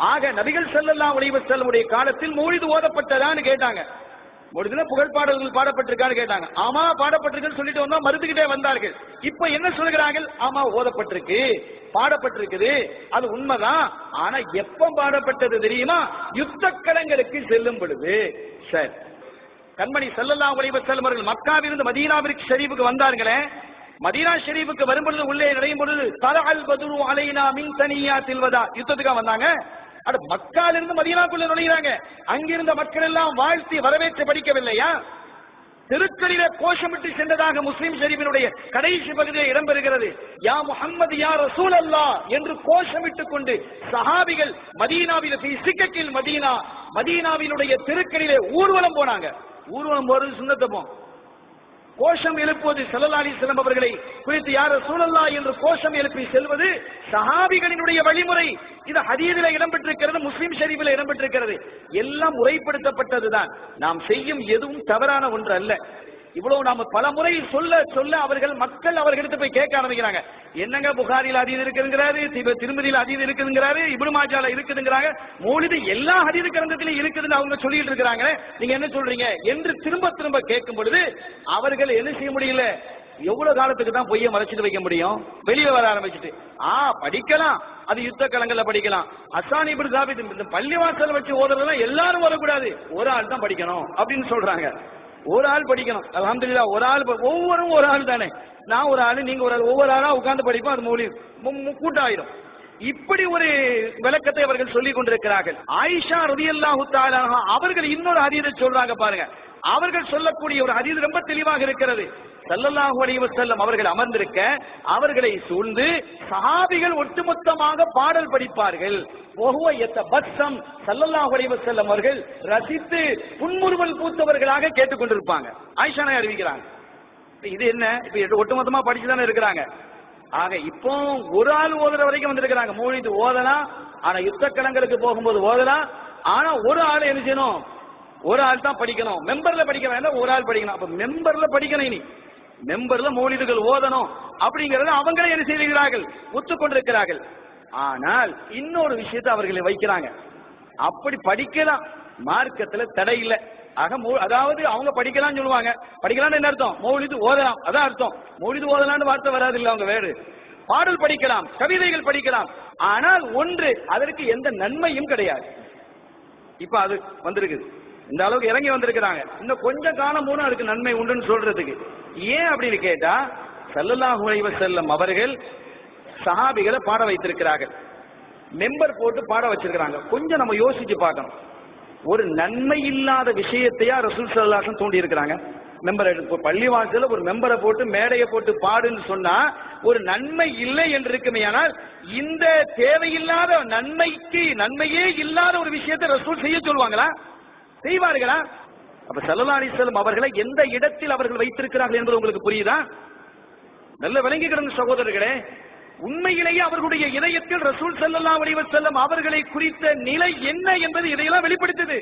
ஆக நபிகள் செல்லல்லாம் ஒளிவு செல்லமுடைய காலத்தில் மௌலிது ஓதப்பட்டதான்னு கேட்டாங்க. மௌலிதுல புகழ் பாடல்கள் பாடப்பட்டிருக்கான்னு கேட்டாங்க. ஆமா பாடப்பட்டிருக்குன்னு சொல்லிட்டு வந்தா மறுத்துக்கிட்டே வந்தார்கள். இப்ப என்ன சொல்கிறார்கள் ஆமா ஓதப்பட்டிருக்கு பாடப்பட்டிருக்குது அது உண்மைதான். ஆனா எப்ப பாடப்பட்டது தெரியுமா? யுத்த களங்களுக்கு செல்லும் பொழுது. சரி. கண்மணி செல்லல்லா அலைஹி செல்லும் அவர்கள் மக்காவிலிருந்து மதீனாவிற்கு ஷெரீஃபுக்கு வந்தார்களே. மதீனா ஷெரீஃபுக்கு வரும் பொழுது உள்ளே நுழையும் பொழுது தலஅல் பதுரு அலைனா மின் தனியா வதா. யுத்தத்துக்காக வந்தாங்க. அட மக்காலிருந்து மதீனாக்குள்ள நுழைகிறாங்க அங்கிருந்த மக்கள் எல்லாம் வாழ்த்தி வரவேற்று படிக்கவில்லையா? திருக்கலில கோஷமிட்டு சென்றதாக முஸ்லிம் ஷெரீபினுடைய கடைசி பகுதியில் இடம்பெறுகிறது. யா முஹம்மது யா ரசூல் அல்லா என்று கோஷமிட்டுக் கொண்டு சஹாபிகள் மதீனாவில் சிக்கக்கில் மதீனா மதீனாவினுடைய தெருக்களிலே ஊர்வலம் போனாங்க. ஊர்வலம் போறது சுண்ணத்தப்போம் கோஷம் எழுப்புவது ஸல்லல்லாஹு செல்லம் அவர்களை குறித்து யார் சூழல்லா என்று கோஷம் எழுப்பி செல்வது சஹாபிகளினுடைய வழிமுறை. இது ஹதீதில இடம்பெற்றிருக்கிறது முஸ்லிம் ஷெரீஃபில் இடம்பெற்றிருக்கிறது. எல்லாம் முறைப்படுத்தப்பட்டதுதான். நாம் செய்யும் எதுவும் தவறான ஒன்று அல்ல. இவ்வளவு நாம பல முறை சொல்ல சொல்ல அவர்கள் மக்கள் அவர்கிட்ட போய் கேட்க ஆரம்பிக்கிறாங்க. என்னங்க புகாரியில் அதீது இருக்குங்கிறாரு திருமதியில் திருமதியில அதீது இருக்குதுங்கிறாரு இபுடு மாஜால இருக்குதுங்கிறாங்க மௌலிது எல்லா ஹதீது கிரந்தத்திலும் இருக்குதுன்னு அவங்க சொல்லிட்டு இருக்கிறாங்க நீங்க என்ன சொல்றீங்க? என்று திரும்ப திரும்ப கேட்கும் பொழுது அவர்கள் என்ன செய்ய முடியல? எவ்வளவு காலத்துக்கு தான் பொய்யை மறைச்சிட்டு வைக்க முடியும்? வெளியே வர ஆரம்பிச்சுட்டு. ஆ படிக்கலாம். அது யுத்த களங்கள்ல படிக்கலாம். அசானி இப்படி சாபித்து பள்ளிவாசல் வச்சு ஓடுறதுலாம் எல்லாரும் வரக்கூடாது ஒரு ஆள் தான் படிக்கணும் அப்படின்னு சொல்றாங்க. ஒரு ஆள் படிக்கணும். அலமதுல்லா ஒரு ஆள் ஒவ்வொரும் ஒரு ஆள் தானே. நான் ஒரு ஆள் நீங்க ஒரு ஆள். ஒவ்வொரு ஆளா உட்கார்ந்து படிப்போம் அது மூலி கூட்டாயிரும். இப்படி ஒரு விளக்கத்தை அவர்கள் சொல்லிக் கொண்டிருக்கிறார்கள். ஆயிஷா ரலியல்லாஹு அவர்கள் இன்னொரு அரியதை சொல்றாங்க பாருங்க. அவர்கள் சொல்லக்கூடிய ஒரு ஹதீஸ் ரொம்ப தெளிவாக இருக்கிறது. சல்லல்லாஹு அலைஹி வஸல்லம் அவர்கள் அமர்ந்திருக்க அவர்களை சூழ்ந்து சஹாபிகள் ஒட்டுமொத்தமாக பாடல் படிப்பார்கள். வஹுவ யத்தபஸ்ஸம் ஸல்லல்லாஹு அலைஹி வஸல்லம் அவர்கள் ரசித்து புன்முறுவல் பூத்தவர்களாக கேட்டுக்கொண்டிருப்பாங்க. ஆயிஷா அறிவிக்கிறாங்க. இது என்ன? இப்ப ஒட்டுமொத்தமா படிச்சு தானே இருக்கிறாங்க. ஆக இப்போ ஒரு ஆள் ஓதுற வரைக்கும் வந்திருக்கிறாங்க. மூழ்கிட்டு ஓதலாம் ஆனா யுத்த களங்களுக்கு போகும்போது ஓதலாம் ஆனா ஒரு ஆள் என்ன செய்யணும்? ஒரு ஆள் தான் படிக்கணும். மெம்பர்ல படிக்க வேண்டாம் ஒரு ஆள் படிக்கணும். அப்ப மெம்பர்ல படிக்கணும் இனி. மெம்பர்ல மௌலிதுகள் ஓதணும் அப்படிங்கறத அவங்களே என்ன செய்கிறார்கள் ஒத்துக்கொண்டிருக்கிறார்கள். ஆனால் இன்னொரு விஷயத்தை அவர்களை வைக்கிறாங்க. அப்படி படிக்கலாம். மார்க்கத்துல தடை இல்லை. ஆக அதாவது அவங்க படிக்கலாம் சொல்லுவாங்க. படிக்கலாம்னு என்ன அர்த்தம்? மௌலிது ஓதலாம். அதான் அர்த்தம். மௌலிது ஓதலாம்னு வார்த்தை வராது இல்ல அவங்க வேறு. பாடல் படிக்கலாம். கவிதைகள் படிக்கலாம். ஆனால் ஒன்று அதற்கு எந்த நன்மையும் கிடையாது. இப்ப அது வந்திருக்குது. இந்த அளவுக்கு இறங்கி வந்திருக்கிறாங்க. இன்னும் கொஞ்சம் காலம் போனா அதுக்கு நன்மை உண்டுன்னு சொல்றதுக்கு. ஏன் அப்படின்னு கேட்டா ஸல்லல்லாஹு அலைஹி செல்லும் அவர்கள் சஹாபிகளை பாட வைத்திருக்கிறார்கள். மெம்பர் போட்டு பாட வச்சிருக்கிறாங்க. கொஞ்சம் நம்ம யோசிச்சு பார்க்கணும். ஒரு நன்மை இல்லாத விஷயத்தையா ரசூல் சல்லாசன் தூண்டி இருக்கிறாங்க. மெம்பர் எடுத்து பள்ளிவாசல ஒரு மெம்பரை போட்டு மேடையை போட்டு பாடுன்னு சொன்னா ஒரு நன்மை இல்லை என்று இருக்குமே ஆனால் இந்த தேவையில்லாத நன்மைக்கு நன்மையே இல்லாத ஒரு விஷயத்தை ரசூல் செய்ய சொல்லுவாங்களா? செய்வார்களா? அப்ப சல்லா அலிஸ்லம் அவர்களை எந்த இடத்தில் அவர்கள் வைத்திருக்கிறார்கள் என்பது உங்களுக்கு புரியுதா? நல்ல விளங்கி கிடந்த சகோதரர்களே உண்மையிலேயே அவர்களுடைய இதயத்தில் ரசூல் ஸல்லல்லாஹு அலைஹி செல்லும் அவர்களை குறித்த நிலை என்ன என்பது இதையெல்லாம் வெளிப்படுத்துது.